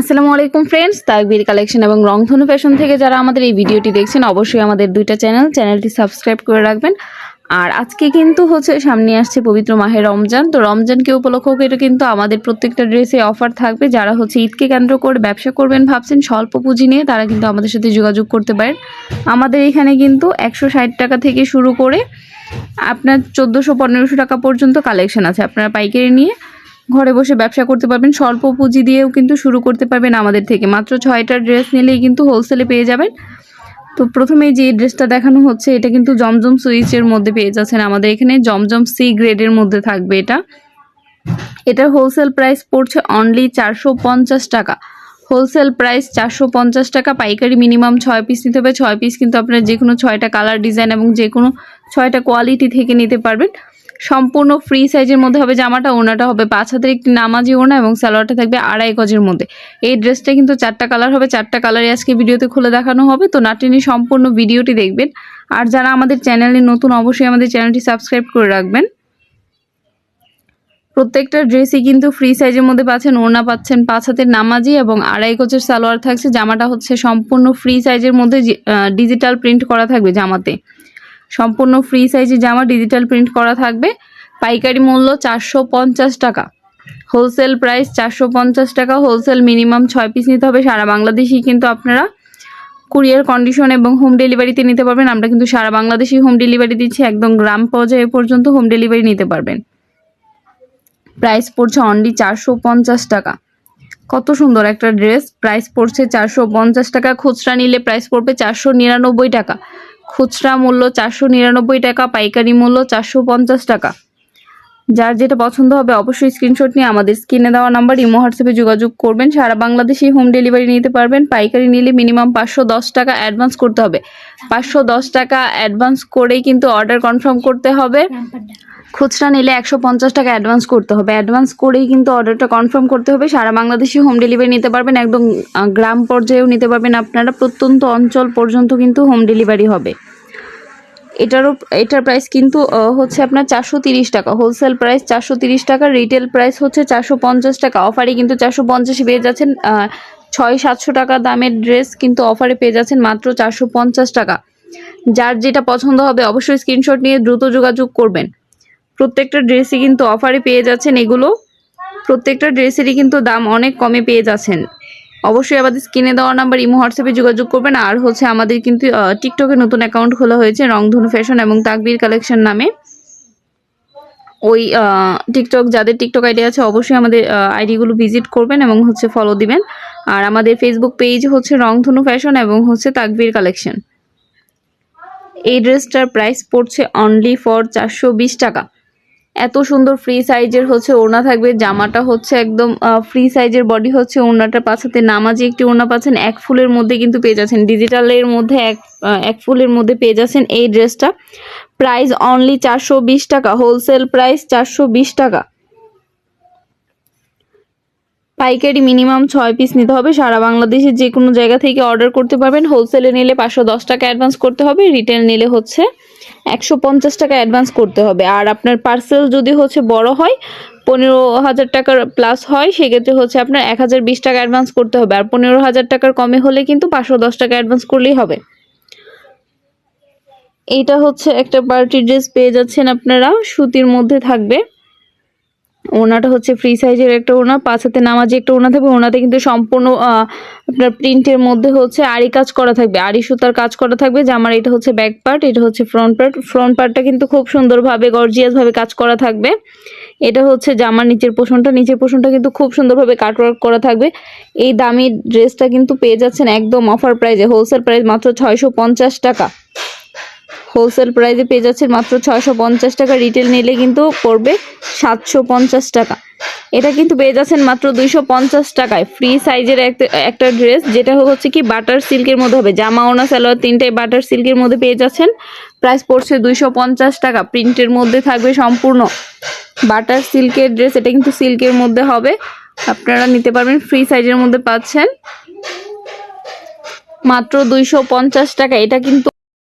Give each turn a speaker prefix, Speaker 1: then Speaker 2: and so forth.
Speaker 1: আসসালামু আলাইকুম ফ্রেন্ডস তাকবির কালেকশন এবং রংধনু ফ্যাশন থেকে যারা আমাদের এই ভিডিওটি দেখছেন, অবশ্যই আমাদের দুইটা চ্যানেল চ্যানেলটি সাবস্ক্রাইব করে রাখবেন। আর আজকে কিন্তু হচ্ছে সামনে আসছে পবিত্র মাহে রমজান। তো রমজানকে উপলক্ষ করে কিন্তু আমাদের প্রত্যেকটা ড্রেসে অফার থাকবে। যারা হচ্ছে ঈদকে কেন্দ্র করে ব্যবসা করবেন ভাবছেন, স্বল্প পুঁজি নিয়ে তারা কিন্তু আমাদের সাথে যোগাযোগ করতে পারেন। আমাদের এখানে কিন্তু একশো ষাট টাকা থেকে শুরু করে আপনার চোদ্দোশো পনেরোশো টাকা পর্যন্ত কালেকশন আছে। আপনারা পাইকারি নিয়ে ঘরে বসে ব্যবসা করতে পারবেন। স্বল্প পুঁজি দিয়েও কিন্তু শুরু করতে পারবেন আমাদের থেকে। মাত্র ছয়টা ড্রেস নিলেই কিন্তু হোলসেলে পেয়ে যাবেন। তো প্রথমে যে ড্রেসটা দেখানো হচ্ছে, এটা কিন্তু জমজম সুইচের মধ্যে পেয়ে যাচ্ছেন আমাদের এখানে। জমজম সি গ্রেডের মধ্যে থাকবে এটা। এটার হোলসেল প্রাইস পড়ছে অনলি চারশো পঞ্চাশ টাকা। হোলসেল প্রাইস চারশো পঞ্চাশ টাকা, পাইকারি মিনিমাম ছয় পিস নিতে হবে। ছয় পিস কিন্তু আপনার যে কোনো ছয়টা কালার ডিজাইন এবং যে কোনো ছয়টা কোয়ালিটি থেকে নিতে পারবেন। সম্পূর্ণ ফ্রি সাইজের মধ্যে হবে, জামাটা ওনাটা হবে। পাঁচ হাতের একটি নামাজি ওনা এবং সালোয়ারটা থাকবে আড়াই গজের মধ্যে। এই ড্রেসটা কিন্তু চারটা কালার হবে, চারটা কালারই আজকে ভিডিওতে খুলে দেখানো হবে। তো নাটিনি সম্পূর্ণ ভিডিওটি দেখবেন। আর যারা আমাদের চ্যানেলে নতুন, অবশ্যই আমাদের চ্যানেলটি সাবস্ক্রাইব করে রাখবেন। প্রত্যেকটা ড্রেসই কিন্তু ফ্রি সাইজের মধ্যে পাচ্ছেন, ওড়না পাচ্ছেন পাঁচ হাতের নামাজি এবং আড়াই কোচের সালোয়ার থাকছে। জামাটা হচ্ছে সম্পূর্ণ ফ্রি সাইজের মধ্যে ডিজিটাল প্রিন্ট করা থাকবে জামাতে। সম্পূর্ণ ফ্রি সাইজের জামা ডিজিটাল প্রিন্ট করা থাকবে। পাইকারি মূল্য চারশো পঞ্চাশ টাকা। হোলসেল প্রাইস চারশো পঞ্চাশ টাকা। হোলসেল মিনিমাম ছয় পিস নিতে হবে। সারা বাংলাদেশেই কিন্তু আপনারা কুরিয়ার কন্ডিশন এবং হোম ডেলিভারিতে নিতে পারবেন। আমরা কিন্তু সারা বাংলাদেশেই হোম ডেলিভারি দিচ্ছি। একদম গ্রাম পর্যায়ে পর্যন্ত হোম ডেলিভারি নিতে পারবেন। প্রাইস পড়ছে অনলি চারশো পঞ্চাশ টাকা। কত সুন্দর একটা ড্রেস প্রাইস পড়ছে চারশো পঞ্চাশ টাকা। খুচরা নিলে প্রাইস পড়বে চারশো নিরানব্বই টাকা। খুচরা মূল্য চারশো নিরানব্বই টাকা পাইকারি মূল্য চারশো পঞ্চাশ টাকা। যার যেটা পছন্দ হবে অবশ্যই স্ক্রিনশট নিয়ে আমাদের স্ক্রিনে দেওয়া নাম্বার ইমো, হোয়াটসঅ্যাপে যোগাযোগ করবেন। সারা বাংলাদেশে হোম ডেলিভারি নিতে পারবেন। পাইকারি নিলে মিনিমাম পাঁচশো দশ টাকা অ্যাডভান্স করতে হবে। পাঁচশো দশ টাকা অ্যাডভান্স করেই কিন্তু অর্ডার কনফার্ম করতে হবে। খুচরা নিলে একশো পঞ্চাশ টাকা অ্যাডভান্স করতে হবে। অ্যাডভান্স করেই কিন্তু অর্ডারটা কনফার্ম করতে হবে। সারা বাংলাদেশে হোম ডেলিভারি নিতে পারবেন। একদম গ্রাম পর্যায়েও নিতে পারবেন আপনারা। প্রত্যন্ত অঞ্চল পর্যন্ত কিন্তু হোম ডেলিভারি হবে। এটারও, এটার প্রাইস কিন্তু হচ্ছে আপনার চারশো তিরিশ টাকা। হোলসেল প্রাইস চারশো তিরিশ টাকা রিটেল প্রাইস হচ্ছে চারশো পঞ্চাশ টাকা। অফারে কিন্তু চারশো পঞ্চাশে পেয়ে যাচ্ছেন ছয় সাতশো টাকা দামের ড্রেস কিন্তু অফারে পেয়ে যাচ্ছেন মাত্র চারশো পঞ্চাশ টাকা। যার যেটা পছন্দ হবে অবশ্যই স্ক্রিনশট নিয়ে দ্রুত যোগাযোগ করবেন। প্রত্যেকটা ড্রেসই কিন্তু অফারে পেয়ে যাচ্ছেন এগুলো। প্রত্যেকটা ড্রেসেরই কিন্তু দাম অনেক কমে পেয়ে যাচ্ছেন। অবশ্যই আমাদের স্ক্রিনে দেওয়া নাম্বার ইমো, হোয়াটসঅ্যাপে যোগাযোগ করবেন। আর হচ্ছে আমাদের কিন্তু টিকটকে নতুন অ্যাকাউন্ট খোলা হয়েছে, রংধনু ফ্যাশন এবং তাকবীর কালেকশন নামে। ওই টিকটক যাদের টিকটক আইডি আছে, অবশ্যই আমাদের আইডিগুলো ভিজিট করবেন এবং হচ্ছে ফলো দিবেন। আর আমাদের ফেসবুক পেজ হচ্ছে রংধনু ফ্যাশন এবং হচ্ছে তাকবীর কালেকশন এই ড্রেসটার প্রাইস পড়ছে অনলি ফর চারশো বিশ টাকা। এত সুন্দর ফ্রি সাইজের হচ্ছে ওড়না থাকবে। জামাটা হচ্ছে একদম ফ্রি সাইজের বডি হচ্ছে ওড়নাটা পাছাতে নামাজি একটি ওড়না পাচ্ছেন, এক ফুলের মধ্যে কিন্তু পেয়ে যাচ্ছেন। ডিজিটালের মধ্যে এক এক ফুলের মধ্যে পেয়ে যাচ্ছেন এই ড্রেসটা প্রাইস অনলি চারশো বিশ টাকা হোলসেল প্রাইস চারশো বিশ টাকা। পাইকারি মিনিমাম ছয় পিস নিতে হবে। সারা বাংলাদেশের যে কোনো জায়গা থেকে অর্ডার করতে পারবেন। হোলসেলে নিলে পাঁচশো দশ টাকা অ্যাডভান্স করতে হবে। রিটেল নিলে হচ্ছে একশো পঞ্চাশ টাকা অ্যাডভান্স করতে হবে। আর আপনার পার্সেল যদি হচ্ছে বড় হয়, পনেরো হাজার টাকার প্লাস হয়, সেক্ষেত্রে হচ্ছে আপনার এক হাজার বিশ টাকা অ্যাডভান্স করতে হবে। আর পনেরো হাজার টাকার কমে হলে কিন্তু পাঁচশো দশ টাকা অ্যাডভান্স করলেই হবে। এইটা হচ্ছে একটা পার্টি ড্রেস পেয়ে যাচ্ছেন আপনারা। সুতির মধ্যে থাকবে। ওনাটা হচ্ছে ফ্রি সাইজের একটা ওনা পাঁচ হাতে নামাজি একটা ওনা থাকবে। ওনাতে কিন্তু সম্পূর্ণ আপনার প্রিন্টের মধ্যে হচ্ছে আড়ি কাজ করা থাকবে, আড়ি সুতার কাজ করা থাকবে। জামার এটা হচ্ছে ব্যাক পার্ট এটা হচ্ছে ফ্রন্ট পার্ট ফ্রন্ট পার্টটা কিন্তু খুব সুন্দরভাবে গর্জিয়াসভাবে কাজ করা থাকবে। এটা হচ্ছে জামার নিচের পোষণটা। নিচের পোষণটা কিন্তু খুব সুন্দরভাবে কাটওয়ার্ক করা থাকবে। এই দামি ড্রেসটা কিন্তু পেয়ে যাচ্ছেন একদম অফার প্রাইসে হোলসেল প্রাইস মাত্র ছয়শো পঞ্চাশ টাকা। হোলসেল প্রাইসে পেয়ে যাচ্ছেন মাত্র ছয়শো পঞ্চাশ টাকা। রিটেল নিলে কিন্তু পড়বে সাতশো পঞ্চাশ টাকা। এটা কিন্তু পেয়ে যাচ্ছেন মাত্র দুইশো পঞ্চাশ টাকায়। ফ্রি সাইজের একটা ড্রেস যেটা হচ্ছে কি বাটার সিল্কের মধ্যে হবে। জামা ওনা সালোয়ার তিনটাই বাটার সিল্কের মধ্যে পেয়ে যাচ্ছেন। প্রাইস পড়ছে দুইশো পঞ্চাশ টাকা। প্রিন্টের মধ্যে থাকবে সম্পূর্ণ বাটার সিল্কের ড্রেস। এটা কিন্তু সিল্কের মধ্যে হবে। আপনারা নিতে পারবেন। ফ্রি সাইজের মধ্যে পাচ্ছেন মাত্র দুইশো পঞ্চাশ টাকা। এটা কিন্তু